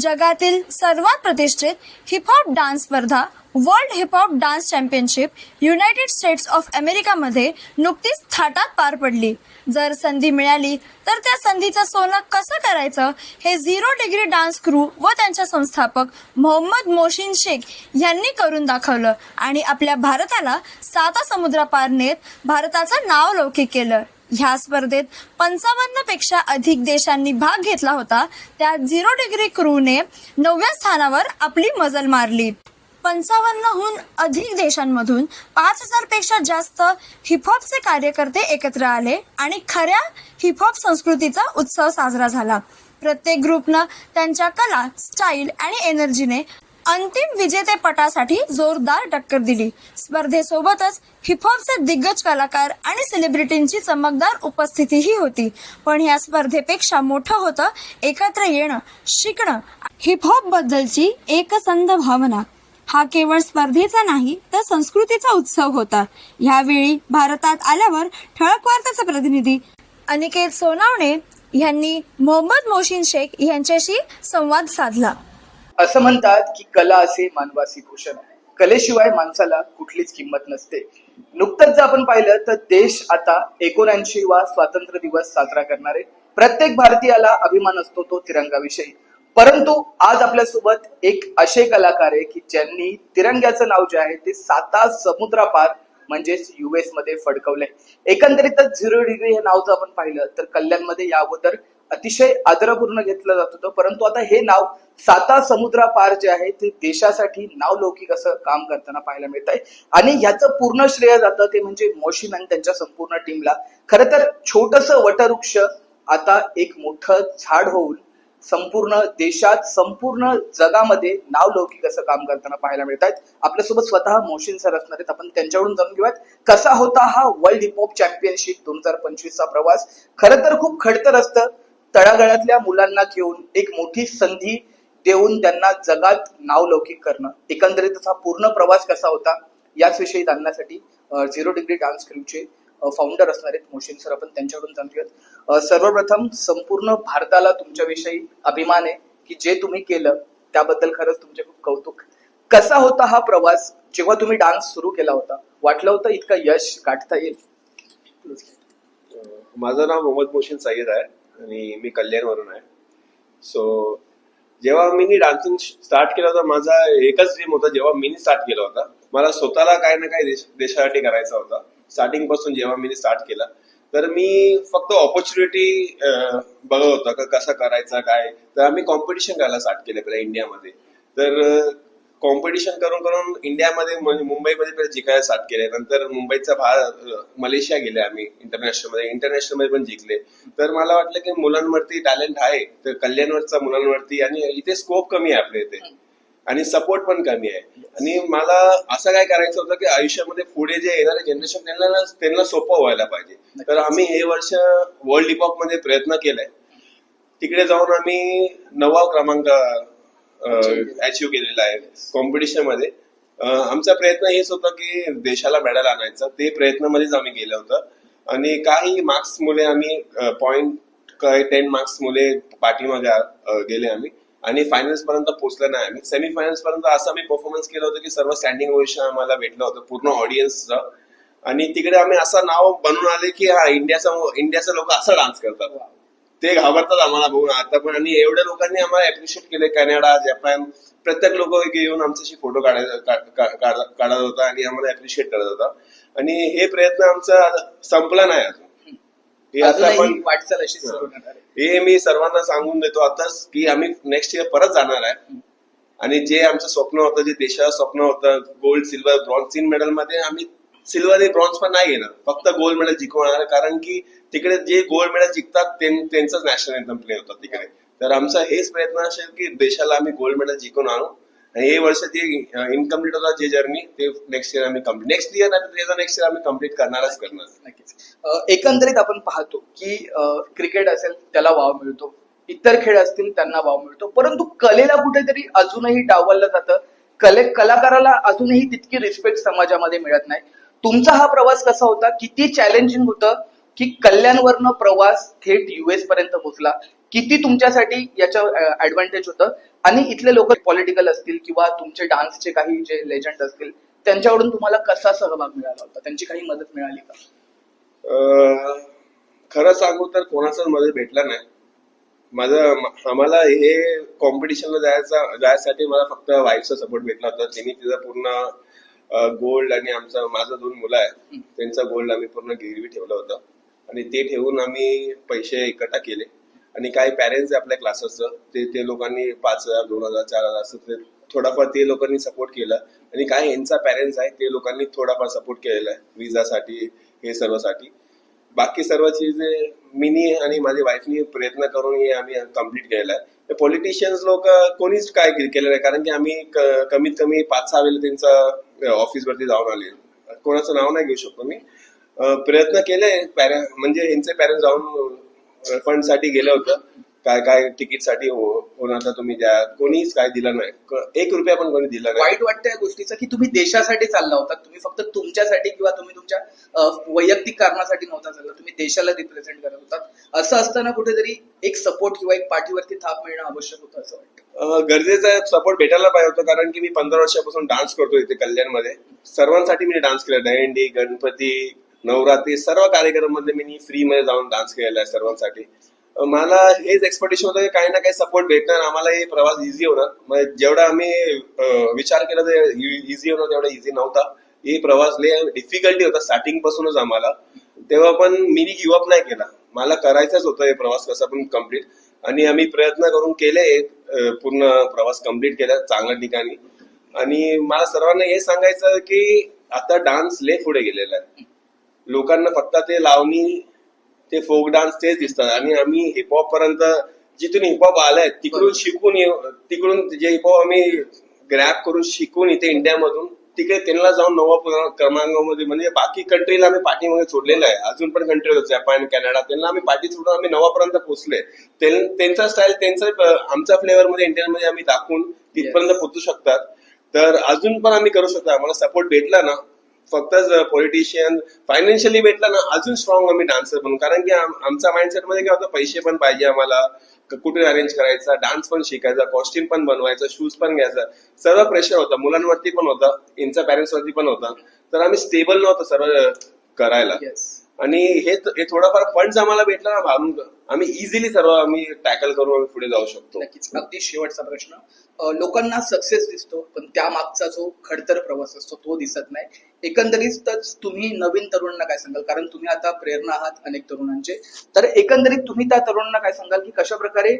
जगातील सर्वात प्रतिष्ठित हिपहॉप डान्स स्पर्धा world hip hop dance championship United States of अमेरिकामध्ये नुकतीच थाटात पार पडली. जर संधी मिळाली तर त्या संधीचं सोनं कसं करायचं हे झिरो डिग्री डान्स क्रू व त्यांच्या संस्थापक मोहम्मद मोशीन शेख यांनी करून दाखवलं आणि आपल्या भारताला साता समुद्रापार नेत भारताचं नाव लौकिक केलं. ह्या स्पर्धेत पंचावन्नपेक्षा अधिक देशांनी भाग घेतला होता. त्यात झिरो डिग्री क्रूने नवव्या स्थानावर आपली मजल मारली. पंचावन्नहून अधिक देशांमधून पाच हजारपेक्षा जास्त हिपहॉपचे कार्यकर्ते एकत्र आले आणि खऱ्या हिपहॉप संस्कृतीचा उत्सव साजरा झाला. प्रत्येक ग्रुपनं त्यांच्या कला स्टाईल आणि एनर्जीने अंतिम विजेतेपटासाठी जोरदार टक्कर दिली. स्पर्धेसोबतच हिपहॉपचे दिग्गज कलाकार आणि सेलिब्रिटींची चमकदार उपस्थितीही होती. पण या स्पर्धेपेक्षा मोठं होतं एकत्र येणं शिकणं हिपहॉप बद्दलची एकसंध भावना. हा केवळ स्पर्धेचा नाही तर संस्कृतीचा उत्सव होता. यावेळी भारतात आल्यावर ठळक वार्ताचा प्रतिनिधी अनिकेत सोनावणे यांनी मोहम्मद मोशीन शेख यांच्याशी संवाद साधला. असं म्हणतात की कला असे मानवासी भूषण कलेशिवाय माणसाला कुठलीच किंमत नसते. नुकतंच जर आपण पाहिलं तर देश आता एकोणऐंशी वा स्वातंत्र्य दिवस साजरा करणार. आहे प्रत्येक भारतीयाला अभिमान असतो तो तिरंगाविषयी. परंतु आज आपल्यासोबत एक असे कलाकार आहे की ज्यांनी तिरंग्याचं नाव जे आहे ते साता समुद्रापार म्हणजेच युएसमध्ये फडकवलंय. एकंदरीतच झिरो डिग्री हे नाव जर आपण पाहिलं तर कल्याणमध्ये या अगोदर अतिशय आदरपूर्ण घेतलं जात होतं. परंतु आता हे नाव साता समुद्रापार जे आहे ते देशासाठी नाव लौकिक असं काम करताना पाहायला मिळत आहे आणि ह्याचं पूर्ण श्रेय जातं ते म्हणजे मोशीन आणि त्यांच्या संपूर्ण टीमला खरं तर छोटस वटवृक्ष आता एक मोठं झाड होऊन संपूर्ण देशात संपूर्ण जगामध्ये नाव लौकिक असं काम करताना पाहायला मिळत आहेत आपल्यासोबत स्वतः मोशीन सर असणार आहेत. आपण त्यांच्याकडून जाणून घेऊयात. कसा होता हा वर्ल्ड हिपहॉप चॅम्पियनशिप दोन हजार पंचवीसचा प्रवास? खरं तर खूप खडतर असतं. तळागाळातल्या मुलांना घेऊन एक मोठी संधी देऊन त्यांना जगात नाव लौकिक करणं. एकंदरीतच हा पूर्ण प्रवास कसा होता? याच विषयी जाणण्यासाठी झिरो डिग्री डान्स क्रूचे फाउंडर असणार आहेत मोशीन सर आपण त्यांच्याकडून जाणून घेऊयात. सर्वप्रथम संपूर्ण भारताला तुमच्याविषयी अभिमान आहे की जे तुम्ही केलं त्याबद्दल खरंच तुमचे खूप कौतुक. कसा होता हा प्रवास जेव्हा तुम्ही डान्स सुरू केला होता? वाटलं होतं इतकं यश गाठता येईल? माझं नाव मोहम्मद मोशीन सय्यद आहे आणि मी कल्याणवरून आहे. सो जेव्हा मी डान्सिंग स्टार्ट केलं होतं माझा एकच ड्रीम होता जेव्हा मी स्टार्ट केला होता मला स्वतःला काही ना काही देश देशासाठी करायचा होता. स्टार्टिंगपासून जेव्हा मी स्टार्ट केला तर मी फक्त ऑपॉर्च्युनिटी बघत होता का कसा करायचा काय? तर आम्ही कॉम्पिटिशन करायला स्टार्ट केलं पहिला इंडियामध्ये. तर कॉम्पिटिशन करून करून इंडियामध्ये मुंबईमध्ये पहिले जिंकायला स्टार्ट केले. नंतर मुंबईचा भार मलेशिया गेले आम्ही इंटरनॅशनलमध्ये. इंटरनॅशनलमध्ये पण जिंकले. तर मला वाटलं की मुलांवरती टॅलेंट आहे तर कल्याणवरचा मुलांवरती आणि इथे स्कोप कमी आहे आपल्या इथे. आणि सपोर्ट पण कमी आहे. आणि मला असं काय करायचं होतं की आयुष्यामध्ये पुढे जे येणारे जनरेशन त्यांना त्यांना सोपं व्हायला पाहिजे. तर आम्ही हे वर्ष वर्ल्ड हिपहॉपमध्ये प्रयत्न केलाय. तिकडे जाऊन आम्ही नववा क्रमांक अचीव्ह केलेला आहे कॉम्पिटिशनमध्ये. आमचा प्रयत्न हेच होता की देशाला मेडल आणायचा. ते प्रयत्नामध्येच आम्ही गेलो होतं. आणि काही मार्क्स मुले आम्ही पॉइंट काय टेन मार्क्स मुले पाठीमागे गेले आम्ही. आणि फायनल्स पर्यंत पोहोचलो नाही. आम्ही सेमी फायनल्स पर्यंत असं आम्ही परफॉर्मन्स केलं होतं की सर्व स्टँडिंग ओवेशन आम्हाला भेटलं होतं पूर्ण ऑडियन्सचं आणि तिकडे आम्ही असं नाव बनवून आले की हा इंडियाचा इंडियाचे लोक असं डान्स करतात. ते घाबरतात आम्हाला बघून. आता पण आणि एवढ्या लोकांनी आम्हाला अप्रिशिएट केले कॅनडा जपान प्रत्येक लोक येऊन आमच्याशी फोटो काढायचा काढत होता आणि आम्हाला अप्रिशिएट करत होता. आणि हे प्रयत्न आमचा संपला नाही अजून. हे आता अजूनही पण वाटचाल अशी सुरू हे मी सर्वांना सांगून देतो आताच की आम्ही नेक्स्ट इयर परत जाणार आहे. आणि जे आमचं स्वप्न होतं जे देशाचं स्वप्न होतं गोल्ड सिल्वर ब्रॉन्झ तीन मेडलमध्ये आम्ही सिल्वर आणि ब्रॉन्झ पण नाही घेणार फक्त गोल्ड मेडल जिंकवणार. कारण की तिकडे जे गोल्ड मेडल जिंकतात त्यां- त्यांचंच नॅशनल एंथम प्ले होतात तिकडे. तर आमचा हेच प्रयत्न असेल की देशाला आम्ही गोल्ड मेडल जिंकून आणि. हे वर्ष ते इनकम्प्लीट होता जे जर्नी ते नेक्स्ट इयर आम्ही कंप्लीट नेक्स्ट इयर आणि त्याचा नेक्स्ट इयर आम्ही कंप्लीट करणारच करणार. एकंदरीत आपण पाहतो की क्रिकेट असेल त्याला वाव मिळतो. इतर खेळ असतील त्यांना वाव मिळतो. परंतु कलेला कुठेतरी अजूनही डावललं जातं. कले कलाकाराला अजूनही तितकी रिस्पेक्ट समाजामध्ये मिळत नाही. तुमचा हा प्रवास कसा होता? किती चॅलेंजिंग होतं? की कल्याणवरनं प्रवास थेट युएस पर्यंत पोहोचला? किती तुमच्यासाठी याचं ऍडव्हान्टेज होतं? आणि इथले लोक पॉलिटिकल असतील किंवा तुमचे डान्सचे काही जे लेजंड असतील त्यांच्याकडून तुम्हाला कसा सहभाग मिळाला होता? त्यांची काही मदत मिळाली का? खरं सांगू तर कोणाचाच मदत भेटला नाही. माझं आम्हाला हे कॉम्पिटिशनला जायचा जायसाठी मला फक्त वाईफचा सपोर्ट भेटला होता. त्यांनी तिचा पूर्ण गोल्ड आणि आमचा माझा दोन मुलं आहेत. त्यांचा गोल्ड आम्ही पूर्ण गिरवी ठेवलं होतं. आणि ते ठेवून आम्ही पैसे एकट्ठा केले. आणि काही पॅरेंट्स आहे आपल्या क्लासेसचं ते ते लोकांनी पाच हजार दोन हजार चार हजार असं ते थोडाफार ते लोकांनी सपोर्ट केला. आणि काही यांचा पॅरेंट्स आहे ते लोकांनी थोडाफार सपोर्ट केलेला आहे विजासाठी हे सर्वसाठी बाकी सर्व जे मीनी आणि माझ्या वाईफनी प्रयत्न करून हे आम्ही कंप्लीट केलेला आहे. पॉलिटिशियन्स लोक कोणीच काय केलेलं आहे कारण की आम्ही क- कमीत कमी पाच सहा वेळेला त्यांचा ऑफिसवरती जाऊन आले कोणाचं नाव नाही घेऊ शकतो मी. प्रयत्न केले पॅरे म्हणजे यांचे पॅरेंट्स जाऊन फंडसाठी गेलं होतं. काय काय तिकीटसाठी हो- तुम्ही द्या. कोणीच काय दिलं नाही. एक रुपया पण कोणी दिला नाही. वाईट वाटतं या गोष्टीचं की तुम्ही देशासाठी चालला होता. तुम्ही फक्त तुमच्यासाठी किंवा तुम्ही तुमच्या वैयक्तिक कारणासाठी नव्हता चालला. तुम्ही देशाला रिप्रेझेंट करत होतात. असं असताना कुठेतरी एक सपोर्ट किंवा एक पाठीवरती थाप मिळणं आवश्यक होतं असं वाटतं. गरजेचा सपोर्ट भेटायला पाहिजे होतं. कारण की मी पंधरा वर्षापासून डान्स करतो इथे कल्याणमध्ये. सर्वांसाठी मी डान्स केला दहीहंडी गणपती नवरात्री सर्व कार्यक्रममध्ये मी फ्री मध्ये जाऊन डान्स केलेला आहे सर्वांसाठी. मला हेच एक्सपेक्टेशन होतं की काही ना काही सपोर्ट भेटणार. आम्हाला हे प्रवास इझी होणार. म्हणजे जेवढा आम्ही विचार केला ते इझी होणार तेवढा इझी नव्हता. हे प्रवास लय डिफिकल्टी होता स्टार्टिंग पासूनच आम्हाला. तेव्हा पण मी गिव्ह अप नाही केला. मला करायचाच होता हे प्रवास कसा पण कंप्लीट आणि आम्ही प्रयत्न करून केले पूर्ण प्रवास कंप्लीट केला चांगल्या ठिकाणी. आणि मला सर्वांना हे सांगायचं की आता डान्स लय पुढे गेलेला आहे. लोकांना फक्त ते लावणी ते फोक डान्स तेच दिसतात. आणि आम्ही हिपहॉप पर्यंत जिथून हिपहॉप आलाय तिकडून शिकून तिकडून जे हिपहॉप आम्ही ग्रॅप करून शिकून इथे इंडियामधून तिकडे त्यांना जाऊन नववा प्र- क्रमांकामध्ये म्हणजे बाकी कंट्रीला आम्ही पाठीमागे सोडलेलं आहे. अजून पण कंट्री जपान कॅनडा त्यांना आम्ही पाठी सोडून आम्ही नवापर्यंत पोहोचले त्यां- त्यांचा स्टाईल त्यांचा आमच्या फ्लेवर मध्ये इंडियनमध्ये आम्ही दाखवून तिथपर्यंत पोहोचू शकतात. तर अजून पण आम्ही करू शकतो. आम्हाला सपोर्ट भेटला ना फक्त पॉलिटिशियन फायनान्शियली भेटला ना अजून स्ट्रॉंग आम्ही डान्सर बनू. कारण की आमच्या माइंडसेटमध्ये काय होतं पैसे पण पाहिजे आम्हाला. कुठे अरेंज करायचा डान्स पण शिकायचा कॉस्ट्युम पण बनवायचा शूज पण घ्यायचा. सर्व प्रेशर होता. मुलांवरती पण होता. यांच्या पॅरेंट्स वरती पण होता. तर आम्ही स्टेबल नव्हतं सर्व करायला. Yes. आणि हे थोडाफार फंड आम्हाला भेटला ना भारून आम्ही इझिली सर्व आम्ही टॅकल करून आम्ही पुढे जाऊ शकतो. नक्कीच. अगदी शेवटचा प्रश्न. लोकांना सक्सेस दिसतो पण त्या मागचा जो खडतर प्रवास असतो तो दिसत नाही. एकंदरीतच तुम्ही नवीन तरुणांना काय सांगाल? कारण तुम्ही आता प्रेरणा आहात अनेक तरुणांचे. तर एकंदरीत तुम्ही त्या तरुणांना काय सांगाल की कशा प्रकारे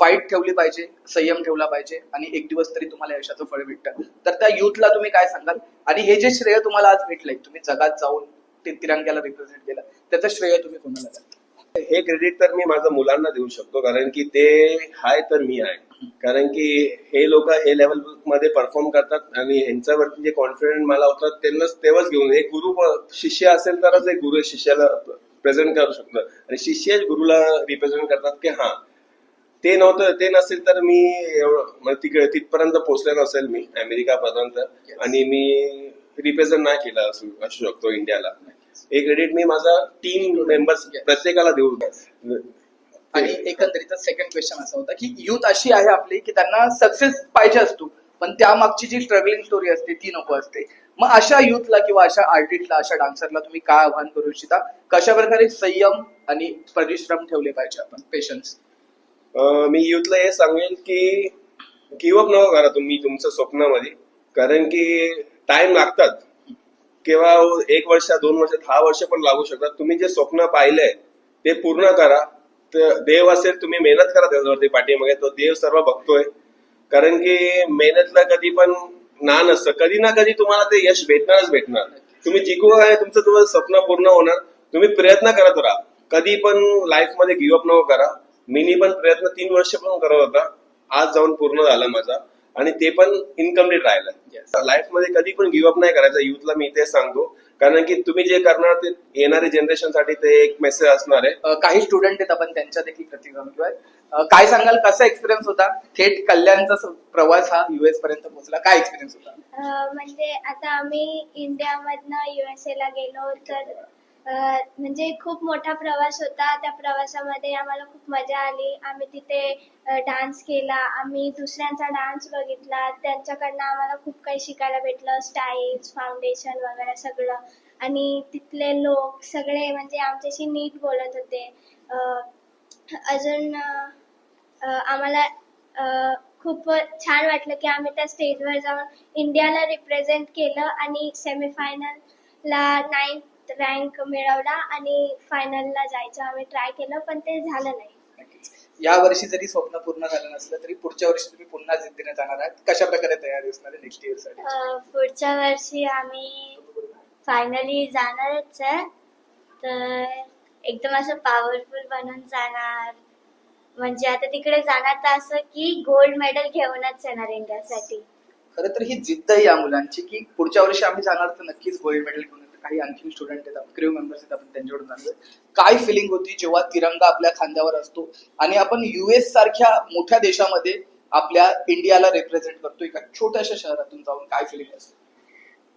फाईट ठेवली पाहिजे संयम ठेवला पाहिजे आणि एक दिवस तरी तुम्हाला यशाचं फळ भेटतं? तर त्या युथला तुम्ही काय सांगाल? आणि हे जे श्रेय तुम्हाला आज भेटलंय तुम्ही जगात जाऊन ते तिरंग्याला रिप्रेझेंट केलं. त्याचं श्रेय तुम्ही कोणाला द्याल? हे क्रेडिट तर मी माझ्या मुलांना देऊ शकतो कारण की ते हाय तर मी आहे. कारण की हे लोक हे लेवलमध्ये परफॉर्म करतात आणि ह्यांच्यावरती जे कॉन्फिडंट मला होतात त्यांनाच तेव्हाच घेऊन एक गुरु शिष्य असेल तरच एक गुरु शिष्याला प्रेझेंट करू शकतो. आणि शिष्य गुरुला रिप्रेझेंट करतात की हा ते नव्हतं ते नसेल तर मी एवढं तिकडे तिथपर्यंत पोहोचले नसेल मी अमेरिकापर्यंत. आणि मी रिप्रेझेंट नाही केलं असू असू शकतो इंडियाला. हे क्रेडिट मी माझा टीम मेंबर्स प्रत्येकाला देऊ आणि एकंदरीत सेकंड क्वेश्चन असा होता की युथ अशी आहे आपली की त्यांना सक्सेस पाहिजे असतो पण त्यामागची जी स्ट्रगलिंग स्टोरी असते ती नको असते. मग अशा युथला किंवा अशा आर्टिस्टला अशा डान्सरला तुम्ही काय आव्हान करू इच्छिता? कशा प्रकारे संयम आणि परिश्रम ठेवले पाहिजे आपण? पेशन्स मी युथला हे सांगेन की गिव्हअप नको करा तुम्ही तुमच्या स्वप्नामध्ये. कारण की टाइम लागतात. किंवा हो, एक वर्ष दोन वर्ष दहा वर्ष पण लागू शकतात. तुम्ही जे स्वप्न पाहिलंय ते पूर्ण करा. तर देव असेल तुम्ही मेहनत करा त्याच्यावरती पाठीमागे. तो देव सर्व बघतोय. कारण की मेहनतला कधी पण ना नसतं कधी ना कधी तुम्हाला ते यश भेटणारच भेटणार. तुम्ही जिंकू आहे तुमचं तुमचं स्वप्न पूर्ण होणार. तुम्ही प्रयत्न करत राहा. कधी पण लाईफमध्ये गिव्हअप नको करा. मीनी पण प्रयत्न तीन वर्ष पण करत होता. आज जाऊन पूर्ण झाला माझा. आणि ते पण इनकम्प्लीट राहिलं लाईफमध्ये कधी पण गिव्हअप नाही करायचं. युथला मी तेच सांगतो. कारण की तुम्ही जे करणार ते येणाऱ्या जनरेशनसाठी ते एक मेसेज असणार आहे. काही स्टुडंट आहेत आपण त्यांच्या देखील प्रतिक्रिया किंवा अं, काय सांगाल? कसा एक्सपिरियन्स होता? थेट कल्याणचा स- प्रवास हा युएस पर्यंत पोहोचला. काय एक्सपिरियन्स होता? म्हणजे आता आम्ही इंडियामधनं युएसए ला गेलो. तर म्हणजे खूप मोठा प्रवास होता. त्या प्रवासामध्ये आम्हाला खूप मजा आली. आम्ही तिथे डान्स केला. आम्ही दुसऱ्यांचा डान्स बघितला. त्यांच्याकडनं आम्हाला खूप काही शिकायला भेटलं. स्टाईल्स फाउंडेशन वगैरे सगळं. आणि तिथले लोक सगळे म्हणजे आमच्याशी नीट बोलत होते. अजून आम्हाला खूप छान वाटलं की आम्ही त्या स्टेजवर जाऊन इंडियाला रिप्रेझेंट केलं आणि सेमीफायनलला नाईन्थ रँक मिळवला आणि फायनलला जायचं. आम्ही ट्राय केलं पण ते झालं नाही. नक्कीच. या वर्षी जरी स्वप्न पूर्ण झालं नसलं तरी पुढच्या वर्षी तुम्ही पुन्हा जिद्दीने जाणार आहात. कशा प्रकारे तयारी असणार आहे नेक्स्ट इयरसाठी? अ, पुढच्या वर्षी आम्ही फायनली जाणारच आहे. तर एकदम असं पॉवरफुल बनून जाणार. म्हणजे आता तिकडे जाणार तर असं की गोल्ड मेडल घेऊनच येणार इंडियासाठी. खरं तर ही जिद्द आहे या मुलांची की पुढच्या वर्षी आम्ही जाणार तर नक्कीच गोल्ड मेडल घेऊन काही आणखी स्टुडंट आहेत क्रिव मेंबर्स आहेत आपण त्यांच्याकडून जाणूया काय फिलिंग होती जेव्हा तिरंगा आपल्या खांद्यावर असतो? आणि आपण युएस सारख्या मोठ्या देशामध्ये आपल्या इंडियाला रिप्रेझेंट करतो एका छोट्याशा शहरातून जाऊन काय फिलिंग असते?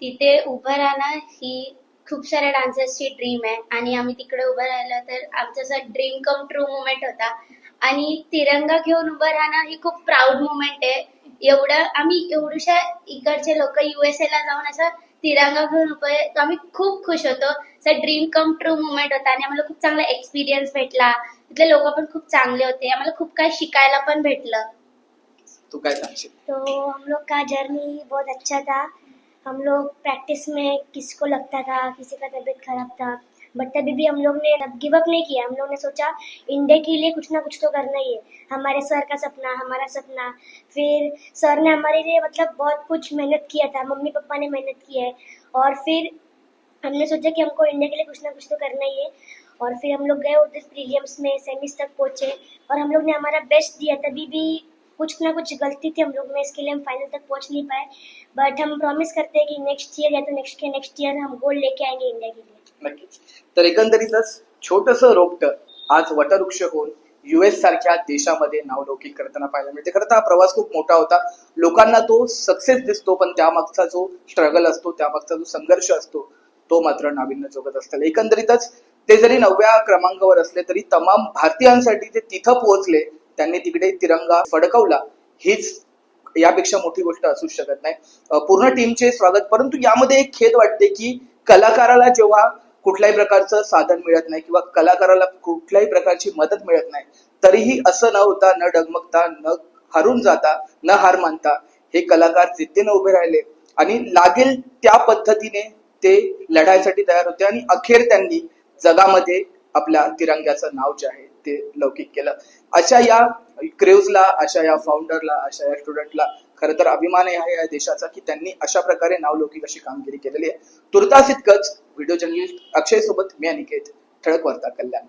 तिथे उभं राहणं ही खूप साऱ्या डान्सर्सची ड्रीम आहे. आणि आम्ही तिकडे उभं राहिलो तर आमचा असा ड्रीम कम ट्रू मुमेंट होता. आणि तिरंगा घेऊन उभं राहणं ही खूप प्राऊड मुमेंट आहे. एवढं आम्ही एवढ्याशा इकडचे लोक युएसए ला जाऊन असं तिरंगा घेऊन उभं तर आम्ही खूप खुश होतो. असं ड्रीम कम ट्रू मुमेंट होता आणि आम्हाला खूप चांगला एक्सपिरियन्स भेटला. तिथले लोक पण खूप चांगले होते. आम्हाला खूप काही शिकायला पण भेटलं. तू काय सांगशील? तो हम लोग का जर्नी बहुत अच्छा था. हम लोग प्रैक्टिस में किसी को लगता था? किसी का तबीयत खराब था? बट तभी भी हम लोग ने गिव अप नहीं किया। हम लोग ने सोचा इंडिया के लिए कुछ ना कुछ तो करना ही है। हमारे सर का सपना, हमारा सपना। फिर सर ने हमारे लिए मतलब बहुत कुछ मेहनत किया था। मम्मी पापा ने मेहनत की है। और फिर हमने सोचा कि हमको इंडिया के लिए कुछ ना कुछ तो करना ही है। और फिर हम लोग गए उधर प्रीलियम्स में सेमीज तक पहुँचे। और हम लोग ने हमारा बेस्ट दिया। तभी भी कुछ ना कुछ गलती थी हम लोग में। इसके लिए हम फाइनल तक पहुँच नहीं पाए। बट हम प्रॉमिस करते हैं कि नेक्स्ट ईयर या तो नेक्स्ट के नेक्स्ट ईयर हम गोल्ड लेके आएँगे इंडिया के लिए। नक्कीच. तर एकंदरीतच छोटस रोपट आज वटवृक्ष होऊन युएस सारख्या देशामध्ये नावलौकिक करताना पाहायला मिळते. खरं तर हा प्रवास खूप मोठा होता. लोकांना तो सक्सेस दिसतो पण त्यामागचा जो स्ट्रगल असतो त्यामागचा जो संघर्ष असतो तो मात्र नाविन्य जोगत असतात एकंदरीतच ते जरी नवव्या क्रमांकावर असले तरी तमाम भारतीयांसाठी ते तिथं पोहोचले त्यांनी तिकडे तिरंगा फडकवला हीच यापेक्षा मोठी गोष्ट असूच शकत नाही. पूर्ण टीमचे स्वागत. परंतु यामध्ये एक खेद वाटते की कलाकाराला जेव्हा कुठल्याही प्रकारचं साधन मिळत नाही किंवा कलाकाराला कुठल्याही प्रकारची मदत मिळत नाही. तरीही असं न होता न डगमगता न हारून जाता न हार मानता हे कलाकार जिद्दीनं उभे राहिले आणि लागेल त्या पद्धतीने ते लढायसाठी तयार होते आणि अखेर त्यांनी जगामध्ये आपल्या तिरंग्याचं नाव जे आहे ते लौकिक केलं. अशा या क्रेव्जला अशा या फाउंडरला अशा या स्टुडंटला खरं तर अभिमान आहे या देशाचा की त्यांनी अशा प्रकारे नावलौकिक अशी कामगिरी केलेली आहे. तुर्तास इतकंच व्हिडिओ जर्नलिस्ट अक्षय सोबत मी अनिकेत ठळक वार्ता कल्याण.